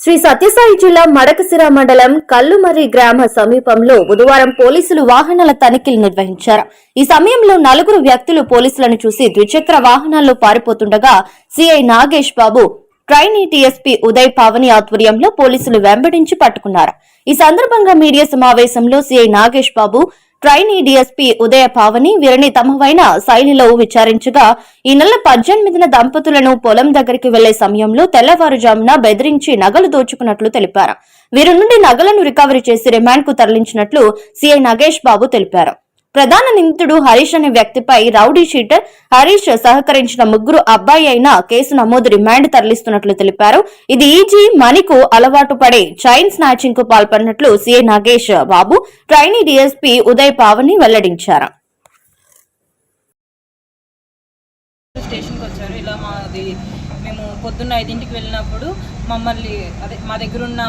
శ్రీ సత్యసాయి జిల్లా మడకసిర మండలం కల్లుమర్రి గ్రామ సమీపంలో బుధవారం పోలీసులు వాహనాల తనిఖీలు నిర్వహించారు. ఈ సమయంలో నలుగురు వ్యక్తులు పోలీసులను చూసి ద్విచక్ర వాహనాల్లో పారిపోతుండగా CI Nagesh Babu trainee DSP Uday Pavani ఆధ్వర్యంలో పోలీసులు వెంబడించి పట్టుకున్నారు. ఈ సందర్భంగా మీడియా సమావేశంలో CI Nagesh Babu trainee DSP Udaya Pavani వీరిని తమవైన శైలిలో విచారించగా ఈ నెల పద్దెనిమిదిన దంపతులను పొలం దగ్గరికి వెళ్ళే సమయంలో తెల్లవారుజామున బెదిరించి నగలు దోచుకున్నట్లు తెలిపారు. వీరి నుండి నగలను రికవరీ చేసి రిమాండ్కు తరలించినట్లు సీఐ నాగేష్ బాబు తెలిపారు. ప్రధాన నిందితుడు హరీష్ అనే వ్యక్తిపై రౌడీ షీటర్ హరీష్ సహకరించిన ముగ్గురు అబ్బాయి అయిన కేసు నమోదు రిమాండ్ తరలిస్తున్నట్లు తెలిపారు. ఇది ఈజీ మనీకు అలవాటు పడే చైన్ స్నాచింగ్కు పాల్పడినట్లు CI Nagesh Babu trainee DSP Uday Pavani వెల్లడించారు. స్టేషన్కి వచ్చారు. ఇలా మాది మేము పొద్దున్న ఐదింటికి వెళ్ళినప్పుడు మమ్మల్ని అదే మా దగ్గర ఉన్న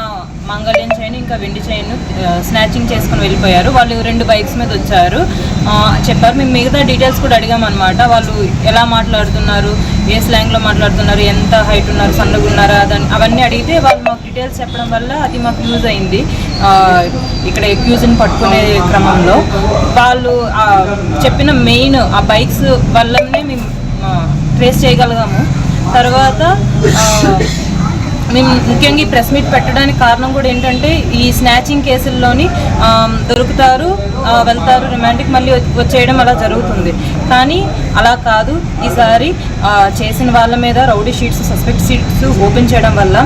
మంగళ్యం చైన్ ఇంకా వెండి చైన్ స్నాచింగ్ చేసుకుని వెళ్ళిపోయారు. వాళ్ళు రెండు బైక్స్ మీద వచ్చారు. చెప్పారు మేము మిగతా డీటెయిల్స్ కూడా అడిగామన్నమాట వాళ్ళు ఎలా మాట్లాడుతున్నారు ఏ స్లాంగ్లో మాట్లాడుతున్నారు ఎంత హైట్ ఉన్నారు సన్నగా ఉన్నారా దాన్ని అవన్నీ అడిగితే వాళ్ళు మాకు డీటెయిల్స్ చెప్పడం వల్ల అది మాకు యూజ్ అయింది. ఇక్కడ ఎక్యూజ్ని పట్టుకునే క్రమంలో. వాళ్ళు చెప్పిన మెయిన్ ఆ బైక్స్ వల్లనే మేము ట్రేస్ చేయగలిగాము. తర్వాత మేము ముఖ్యంగా ఈ ప్రెస్ మీట్ పెట్టడానికి కారణం కూడా ఏంటంటే ఈ స్నాచింగ్ కేసుల్లోని దొరుకుతారు వెళ్తారు రిమాండ్కి మళ్ళీ వచ్చేయడం అలా జరుగుతుంది. కానీ అలా కాదు. ఈసారి చేసిన వాళ్ళ మీద rowdy sheets suspect sheets open చేయడం వల్ల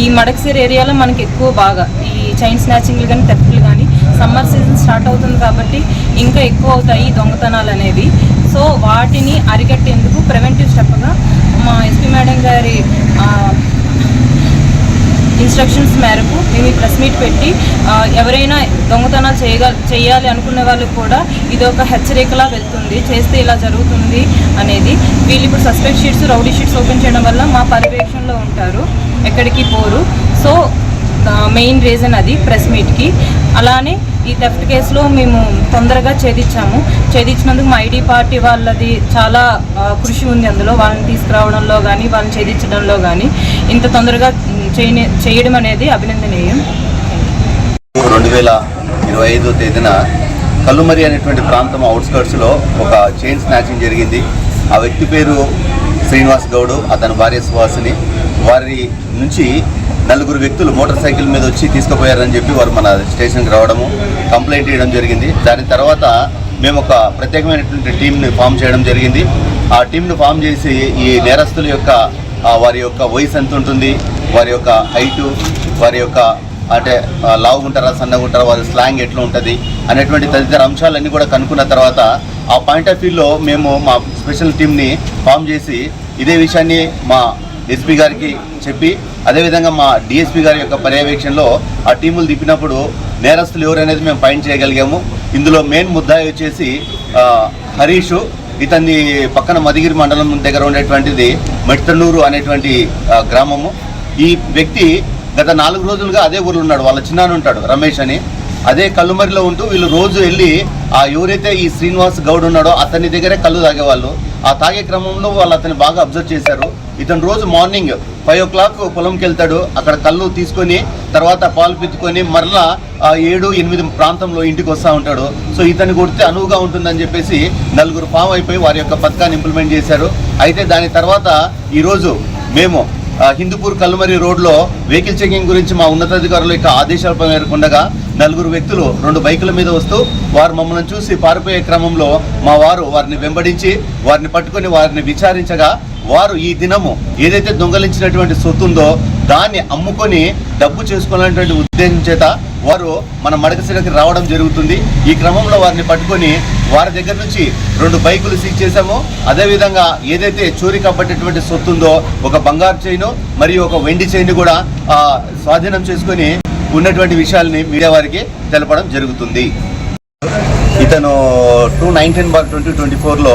ఈ మడక్సీర్ ఏరియాలో మనకి ఎక్కువ బాగా ఈ చైన్ స్నాచింగ్లు కానీ తెప్పులు కానీ సమ్మర్ సీజన్ స్టార్ట్ అవుతుంది కాబట్టి ఇంకా ఎక్కువ అవుతాయి దొంగతనాలు అనేవి. సో వాటిని అరికట్టేందుకు ప్రివెంటివ్ స్టెప్గా మా ఎస్పీ మేడం గారి ఇన్స్ట్రక్షన్స్ మేరకు మేము ఈ ప్రెస్ మీట్ పెట్టి ఎవరైనా దొంగతనాలు చేయగ చేయాలి అనుకునే వాళ్ళకి కూడా ఇది ఒక హెచ్చరికలా వెళ్తుంది. చేస్తే ఇలా జరుగుతుంది అనేది. వీళ్ళు ఇప్పుడు suspect sheets rowdy sheets open చేయడం వల్ల మా పర్యవేక్షణలో ఉంటారు. ఎక్కడికి పోరు. సో మెయిన్ రీజన్ అది ప్రెస్ మీట్కి. అలానే ఈ థెఫ్ట్ కేసులో మేము తొందరగా ఛేదించాము. ఛేదించినందుకు మా ఐడి పార్టీ వాళ్ళది చాలా కృషి ఉంది అందులో. వాళ్ళని తీసుకురావడంలో కానీ వాళ్ళని ఛేదించడంలో కానీ ఇంత తొందరగా చేయడం అనేది అభినందనీయం. రెండు వేల ఇరవై ఐదో తేదీన కల్లుమరి అనేటువంటి ప్రాంతం అవుట్స్కర్ట్స్లో ఒక చైన్ స్నాచింగ్ జరిగింది. ఆ వ్యక్తి పేరు శ్రీనివాస్ గౌడ్. అతని భార్య సుహాసిని. వారి నుంచి నలుగురు వ్యక్తులు మోటార్ సైకిల్ మీద వచ్చి తీసుకుపోయారని చెప్పి వారు మన స్టేషన్కి రావడము కంప్లైంట్ చేయడం జరిగింది. దాని తర్వాత మేము ఒక ప్రత్యేకమైనటువంటి టీంని ఫామ్ చేయడం జరిగింది. ఆ టీంను ఫామ్ చేసి ఈ నేరస్తుల యొక్క వారి యొక్క వయసు ఎంత ఉంటుంది వారి యొక్క హైటు వారి యొక్క అంటే లావు లావుగా ఉంటారా సన్నగా ఉంటారా వారి స్లాంగ్ ఎట్లా ఉంటుంది అనేటువంటి తదితర అంశాలన్నీ కూడా కనుక్కున్న తర్వాత ఆ పాయింట్ ఆఫ్ వ్యూలో మేము మా స్పెషల్ టీంని ఫామ్ చేసి ఇదే విషయాన్ని మా ఎస్పీ గారికి చెప్పి అదేవిధంగా మా డిఎస్పీ గారి యొక్క పర్యవేక్షణలో ఆ టీములు తిప్పినప్పుడు నేరస్తులు ఎవరనేది మేము ఫైండ్ చేయగలిగాము. ఇందులో మెయిన్ ముద్దాయి వచ్చేసి హరీషు ఇతన్ని పక్కన మదిగిరి మండలం దగ్గర ఉండేటువంటిది మెట్టనూరు అనేటువంటి గ్రామము. ఈ వ్యక్తి గత నాలుగు రోజులుగా అదే ఊర్లో ఉన్నాడు. వాళ్ళ చిన్నాను ఉంటాడు రమేష్ అని. అదే కల్లుమరిలో ఉంటూ వీళ్ళు రోజు వెళ్ళి ఆ ఎవరైతే ఈ శ్రీనివాస్ గౌడ్ ఉన్నాడో అతని దగ్గరే కళ్ళు తాగేవాళ్ళు. ఆ తాగే క్రమంలో వాళ్ళు అతన్ని బాగా అబ్జర్వ్ చేశారు. ఇతను రోజు మార్నింగ్ ఫైవ్ ఓ క్లాక్ పొలంకి వెళ్తాడు. అక్కడ కళ్ళు తీసుకొని తర్వాత పాలు పిత్తుకొని మరలా ఏడు ఎనిమిది ప్రాంతంలో ఇంటికి వస్తూ ఉంటాడు. సో ఇతను కొడితే అనువుగా ఉంటుందని చెప్పేసి నలుగురు ఫామ్ అయిపోయి వారి యొక్క పథకాన్ని ఇంప్లిమెంట్ చేశారు. అయితే దాని తర్వాత ఈరోజు మేము హిందూపూర్ కల్మరి రోడ్లో వెహికల్ చెకింగ్ గురించి మా ఉన్నతాధికారుల యొక్క ఆదేశాల మేరకు ఉండగా నలుగురు వ్యక్తులు రెండు బైకుల మీద వస్తూ వారు మమ్మల్ని చూసి పారిపోయే క్రమంలో మా వారు వారిని వెంబడించి వారిని పట్టుకొని వారిని విచారించగా వారు ఈ దినము ఏదైతే దొంగలించినటువంటి సొత్తు ఉందో దాన్ని అమ్ముకొని డబ్బు చేసుకోవాలనేటువంటి ఉద్దేశం చేత వారు మన మడకశిరకి రావడం జరుగుతుంది. ఈ క్రమంలో వారిని పట్టుకొని వారి దగ్గర నుంచి రెండు బైకులు సీజ్ చేశాము. అదేవిధంగా ఏదైతే చోరీ కాబట్టేటువంటి సొత్తు ఉందో ఒక బంగారు చైను మరియు ఒక వెండి చైన్ కూడా స్వాధీనం చేసుకొని ఉన్నటువంటి విషయాల్ని మీడియా వారికి తెలపడం జరుగుతుంది. ఇతను two nineteen bar twenty twenty ఫోర్లో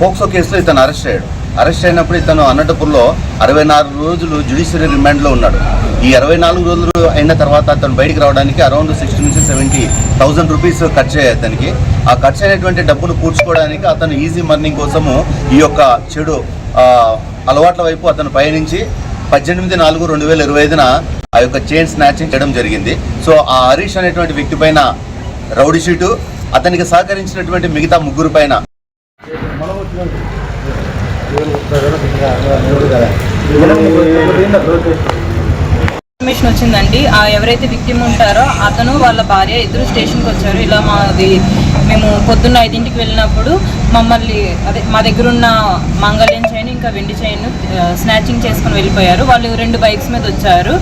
పోక్సో కేసులో ఇతను అరెస్ట్ అయ్యాడు. అరెస్ట్ అయినప్పుడు ఇతను అనంతపురంలో అరవై నాలుగు రోజులు జ్యుడిషియరీ రిమాండ్లో ఉన్నాడు. ఈ అరవై నాలుగు రోజులు అయిన తర్వాత అతను బయటికి రావడానికి అరౌండ్ సిక్స్టీ నుంచి సెవెంటీ థౌసండ్ రూపీస్ ఖర్చు అయ్యాయి అతనికి. ఆ ఖర్చు అయినటువంటి డబ్బును పూడ్చుకోవడానికి అతను ఈజీ మర్నింగ్ కోసము ఈ యొక్క చెడు అలవాట్ల వైపు అతను పయనించి పద్దెనిమిది నాలుగు రెండు వేల ఇరవై ఐదున ఆ యొక్క చైన్ స్నాచింగ్ చేయడం జరిగింది. సో ఆ హరీష్ అనేటువంటి వ్యక్తి పైన రౌడీ షీటు అతనికి సహకరించినటువంటి మిగతా ముగ్గురు పైన ఇన్ఫర్మేషన్ వచ్చిందండి. ఆ ఎవరైతే విక్టిమ్ ఉంటారో అతను వాళ్ళ భార్య ఇద్దరు స్టేషన్కి వచ్చారు. ఇలా మాది మేము పొద్దున్న ఐదింటికి వెళ్ళినప్పుడు మమ్మల్ని అదే మా దగ్గర ఉన్న మంగళ్యం చైన్ ఇంకా వెండి చైన్ స్నాచింగ్ చేసుకుని వెళ్ళిపోయారు. వాళ్ళు రెండు బైక్స్ మీద వచ్చారు.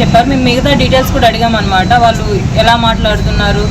చెప్పారు మేము మిగతా డీటెయిల్స్ కూడా అడిగామన్నమాట. వాళ్ళు ఎలా మాట్లాడుతున్నారు?